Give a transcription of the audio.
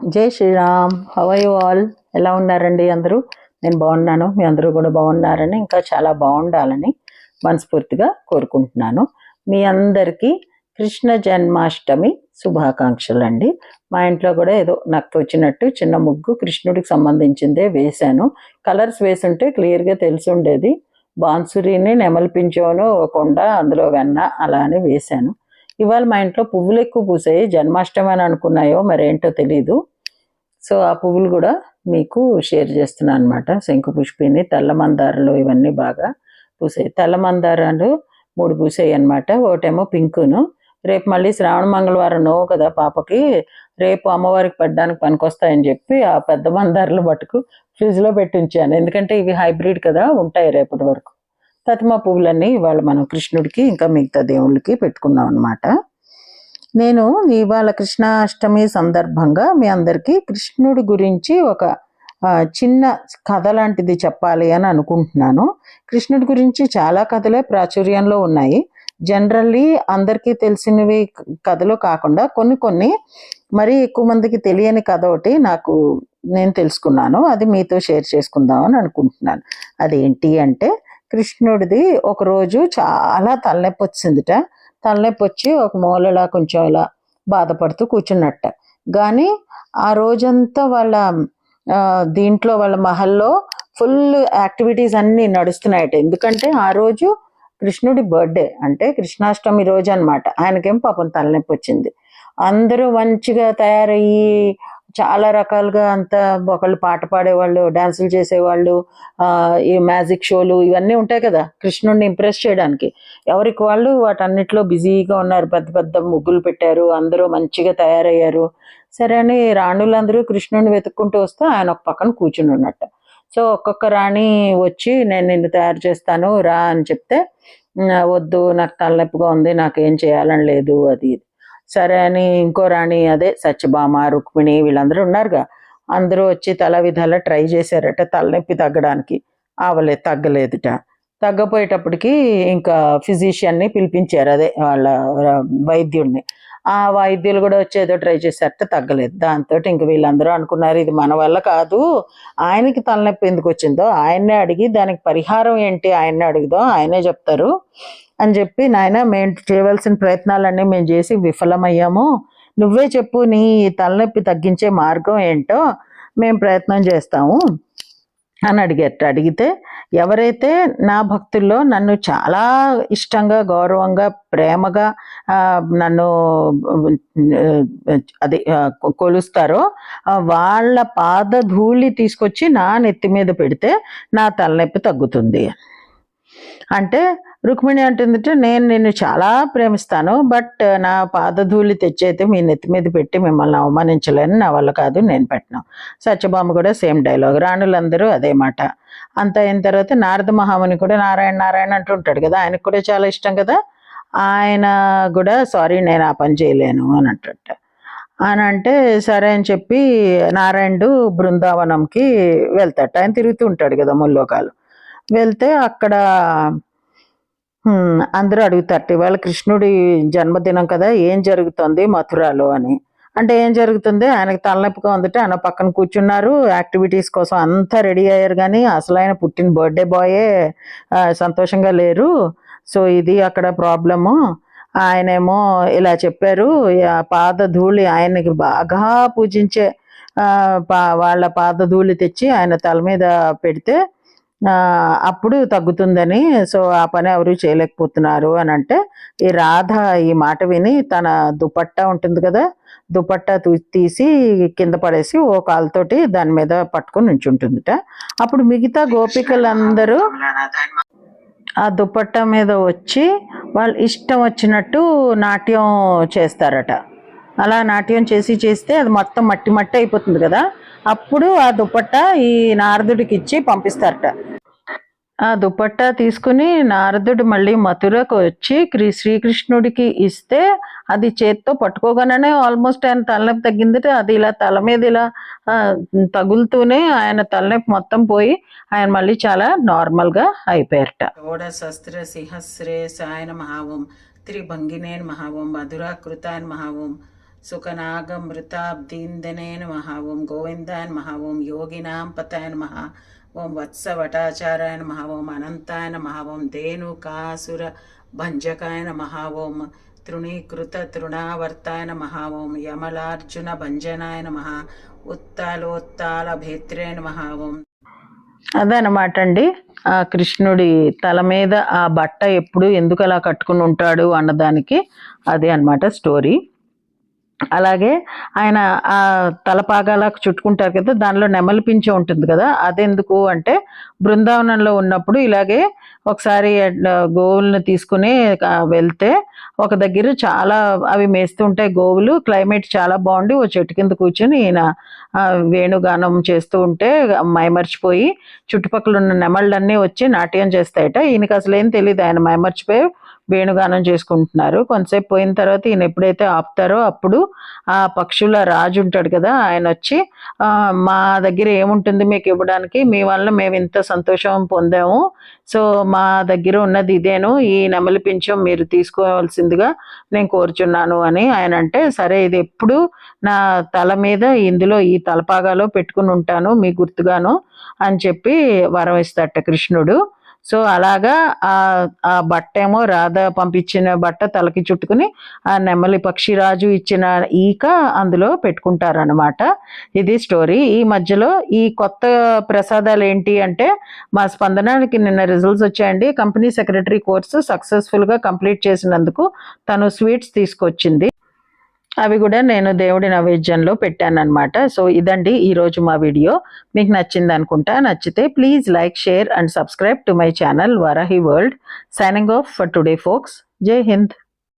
జై Sriram. How you all ఎలా ఉన్నారండి అందరూ? నేను బాగున్నాను. మీ అందరూ కూడా బాగున్నారని ఇంకా చాలా బాగుండాలని మనస్ఫూర్తిగా కోరుకుంటున్నాను. మీ అందరికీ కృష్ణ జన్మాష్టమి శుభాకాంక్షలు అండి మా ఇంట్లో కూడా ఏదో నాకు వచ్చినట్టు చిన్న ముగ్గు కృష్ణుడికి సంబంధించిందే వేశాను. కలర్స్ వేసుంటే క్లియర్గా తెలిసి ఉండేది బాన్సురిని నెమలిపించోను కొండ అందులో వెన్న అలా అని వేశాను. ఇవాళ మా ఇంట్లో పువ్వులు ఎక్కువ పూసాయి. జన్మాష్టమి అని అనుకున్నాయో మరేంటో తెలీదు. సో ఆ పువ్వులు కూడా మీకు షేర్ చేస్తున్నాను అనమాట శంకు పుష్పిని తెల్ల మందారాలు ఇవన్నీ బాగా పూసాయి. తెల్ల మందారాలు మూడు పూసాయి అనమాట ఒకటేమో పింకును. రేపు మళ్ళీ శ్రావణ మంగళవారం నో కదా పాపకి. రేపు అమ్మవారికి పెట్టడానికి పనికొస్తాయని చెప్పి ఆ పెద్ద మందారాలు పట్టుకు ఫ్రిడ్జ్లో పెట్టి ఉంచాను. ఎందుకంటే ఇవి హైబ్రిడ్ కదా ఉంటాయి రేపటి వరకు. తతిమ పువ్వులన్నీ ఇవాళ మనం కృష్ణుడికి ఇంకా మిగతా దేవుళ్ళకి పెట్టుకున్నాం అనమాట నేను ఇవాళ కృష్ణాష్టమి సందర్భంగా మీ అందరికీ కృష్ణుడి గురించి ఒక చిన్న కథ లాంటిది చెప్పాలి అని అనుకుంటున్నాను. కృష్ణుడి గురించి చాలా కథలే ప్రాచుర్యంలో ఉన్నాయి. జనరల్లీ అందరికీ తెలిసినవి కథలు కాకుండా కొన్ని కొన్ని మరీ ఎక్కువ మందికి తెలియని కథ ఒకటి నాకు నేను తెలుసుకున్నాను. అది మీతో షేర్ చేసుకుందాం అని అనుకుంటున్నాను. అదేంటి అంటే కృష్ణుడిది ఒక రోజు చాలా తలనొప్పి వచ్చిందిట. తలనొప్పి వచ్చి ఒక మూలలా కొంచెం ఇలా బాధపడుతూ కూర్చున్నట్ట. కానీ ఆ రోజంతా వాళ్ళ దీంట్లో వాళ్ళ మహల్లో ఫుల్ యాక్టివిటీస్ అన్నీ నడుస్తున్నాయట. ఎందుకంటే ఆ రోజు కృష్ణుడి బర్త్డే. అంటే కృష్ణాష్టమి రోజు అనమాట ఆయనకేం పాపం తలనొప్పి వచ్చింది. అందరూ మంచిగా తయారయ్యి చాలా రకాలుగా అంతా ఒకళ్ళు పాట పాడేవాళ్ళు డాన్సులు చేసేవాళ్ళు ఈ మ్యాజిక్ షోలు ఇవన్నీ ఉంటాయి కదా కృష్ణుడిని ఇంప్రెస్ చేయడానికి. ఎవరికి వాళ్ళు వాటన్నిటిలో బిజీగా ఉన్నారు పెద్ద పెద్ద ముగ్గులు పెట్టారు అందరూ మంచిగా తయారయ్యారు. సరే అని రాణులందరూ కృష్ణుడిని వెతుక్కుంటూ వస్తే ఆయన ఒక పక్కన కూర్చుని ఉన్నట్ట. సో ఒక్కొక్క రాణి వచ్చి నేను నిన్ను తయారు చేస్తాను రా అని చెప్తే వద్దు నాకు తలనొప్పిగా ఉంది నాకు ఏం చేయాలని లేదు అది ఇది." సరే అని ఇంకో రాణి అదే సత్యభామ రుక్మిణి వీళ్ళందరూ ఉన్నారుగా. అందరూ వచ్చి తల విధాల ట్రై చేశారట తలనొప్పి తగ్గడానికి. ఆవలే తగ్గలేదుట. తగ్గపోయేటప్పటికి ఇంకా ఫిజిషియన్ని పిలిపించారు అదే వాళ్ళ వైద్యుడిని ఆ వైద్యులు కూడా వచ్చి ఏదో ట్రై చేశారట తగ్గలేదు. దాంతో ఇంక వీళ్ళందరూ అనుకున్నారు ఇది మన వల్ల కాదు ఆయనకి తలనొప్పి ఎందుకు వచ్చిందో ఆయన్నే అడిగి దానికి పరిహారం ఏంటి ఆయన్నే అడుగుదాం ఆయనే చెప్తారు. అని చెప్పి నాయన మేము చేయవలసిన ప్రయత్నాలన్నీ మేము చేసి విఫలమయ్యాము. నువ్వే చెప్పు నీ తలనొప్పి తగ్గించే మార్గం ఏంటో మేము ప్రయత్నం చేస్తాము. అని అడిగారట అడిగితే ఎవరైతే నా భక్తుల్లో నన్ను చాలా ఇష్టంగా గౌరవంగా ప్రేమగా నన్ను అది కొలుస్తారో వాళ్ళ పాద ధూళి తీసుకొచ్చి నా నెత్తి మీద పెడితే నా తలనొప్పి తగ్గుతుంది. అంటే రుక్మిణి అంటుందంటే నేను నిన్ను చాలా ప్రేమిస్తాను బట్ నా పాదధూళి తెచ్చైతే మీ నెత్తి మీద పెట్టి మిమ్మల్ని అవమానించలేను నా వల్ల కాదు నేను పెట్టను. సత్యభామ కూడా సేమ్ డైలాగ్ రాణులందరూ అదే మాట. అంత అయిన తర్వాత నారద మహాముని కూడా నారాయణ నారాయణ అంటుంటాడు కదా ఆయనకు కూడా చాలా ఇష్టం కదా? ఆయన కూడా సారీ నేను ఆ పని చేయలేను అని అంటుంట. అని అంటే సరే అని చెప్పి నారాయణుడు బృందావనంకి వెళ్తాట. ఆయన తిరుగుతూ ఉంటాడు కదా ముల్లోకాలు. వెళ్తే అక్కడ అందరూ అడుగుతారట ఇవాళ కృష్ణుడి జన్మదినం కదా ఏం జరుగుతుంది మథురాలో? అని. అంటే ఏం జరుగుతుంది? ఆయనకి తలనొప్పిగా ఉందంటే ఆయన పక్కన కూర్చున్నారు యాక్టివిటీస్ కోసం అంతా రెడీ అయ్యారు కానీ అసలు ఆయన పుట్టిన బర్త్డే బాయే సంతోషంగా లేరు. సో ఇది అక్కడ ప్రాబ్లము. ఆయనేమో ఇలా చెప్పారు పాద ధూళి ఆయనకి బాగా పూజించే పా- వాళ్ళ పాద ధూళి తెచ్చి ఆయన తల మీద పెడితే అప్పుడు తగ్గుతుందని సో ఆ పని ఎవరు చేయలేకపోతున్నారు అని అంటే ఈ రాధ ఈ మాట విని తన దుపట్టా ఉంటుంది కదా దుపట్టా తీసి కింద పడేసి ఓ కాలుతోటి దాని మీద పట్టుకొని నుంచుంటుందిట. అప్పుడు మిగతా గోపికలందరూ ఆ దుపట్టా మీద వచ్చి వాళ్ళు ఇష్టం వచ్చినట్టు నాట్యం చేస్తారట. అలా నాట్యం చేసి చేస్తే అది మొత్తం మట్టి మట్టి అయిపోతుంది కదా అప్పుడు ఆ దుప్పట్ట ఈ నారదుడికి ఇచ్చి పంపిస్తారట. ఆ దుపట్టా తీసుకుని నారదుడు మళ్ళీ మథురకు వచ్చి శ్రీకృష్ణుడికి ఇస్తే అది చేత్తో పట్టుకోగానే ఆల్మోస్ట్ ఆయన తలనొప్పి తగ్గింది అది ఇలా తల మీద ఇలా తగులుతూనే ఆయన తలనొప్పి మొత్తం పోయి ఆయన మళ్ళీ చాలా నార్మల్గా అయిపోయారట. షోడశస్త్ర సిహస్రే సాయన మహావం త్రిభంగినేన్ మహావం మధురాకృతాన్ మహావం సుఖనాగమృతాబ్దీందనే నమ ఓం మహావం యోగినాం పతాన్ మహా ఓం వత్సవటాచారాయ నమ ఓం అనంతాయ నమ ఓం ధేనుకాసుర భంజకాయ నమ ఓం తృణీకృత తృణావర్తాయ నమ ఓం యమలార్జున భంజనాయ నమ ఉత్తాలోత్తాల భేత్రే నమ ఓం. అదనమాట అండి ఆ కృష్ణుడి తల మీద ఆ బట్ట ఎప్పుడు ఎందుకు అలా కట్టుకుని ఉంటాడు అన్నదానికి అదే అన్నమాట స్టోరీ. అలాగే ఆయన ఆ తలపాగాలా చుట్టుకుంటారు కదా దానిలో నెమలి పింఛ ఉంటుంది కదా అదెందుకు అంటే బృందావనంలో ఉన్నప్పుడు ఇలాగే ఒకసారి గోవులను తీసుకుని వెళ్తే ఒక దగ్గర చాలా అవి మేస్తుంటాయి గోవులు క్లైమేట్ చాలా బాగుండి ఓ చెట్టు కింద కూర్చొని ఈయన వేణుగానం చేస్తూ ఉంటే మైమర్చిపోయి చుట్టుపక్కల ఉన్న నెమళ్ళన్నీ వచ్చి నాట్యం చేస్తాయట. ఈయనకి అసలు ఏం తెలియదు ఆయన మైమర్చిపోయి వేణుగానం చేసుకుంటున్నారు. కొంతసేపు పోయిన తర్వాత ఈయన ఎప్పుడైతే ఆపుతారో అప్పుడు ఆ పక్షుల రాజు ఉంటాడు కదా ఆయన వచ్చి మా దగ్గర ఏముంటుంది మీకు ఇవ్వడానికి? మీ వల్ల మేము ఇంత సంతోషం పొందాము. సో మా దగ్గర ఉన్నది ఇదేను. ఈ నెమలి పింఛం మీరు తీసుకోవాల్సిందిగా నేను కోరుచున్నాను అని ఆయన అంటే సరే ఇది ఎప్పుడు నా తల మీద ఇందులో ఈ తలపాగాలో పెట్టుకుని ఉంటాను మీ గుర్తుగాను అని చెప్పి వరం ఇస్తాట కృష్ణుడు. సో అలాగా ఆ ఆ బట్ట ఏమో రాధ పంపించిన బట్ట తలకి చుట్టుకుని ఆ నెమలి పక్షిరాజు ఇచ్చిన ఈక అందులో పెట్టుకుంటారనమాట ఇది స్టోరీ. ఈ మధ్యలో ఈ కొత్త ప్రసాదాలు ఏంటి అంటే మా స్పందనానికి నిన్న రిజల్ట్స్ వచ్చాయండి. కంపెనీ సెక్రటరీ కోర్సు సక్సెస్ఫుల్గా కంప్లీట్ చేసినందుకు తను స్వీట్స్ తీసుకొచ్చింది. అవి కూడా నేను దేవుడి నైవేద్యంలో పెట్టాను అనమాట సో ఇదండి ఈరోజు మా వీడియో. మీకు నచ్చింది అనుకుంటా నచ్చితే please like share and subscribe to my channel Varahi world. Signing off for today folks జై హింద్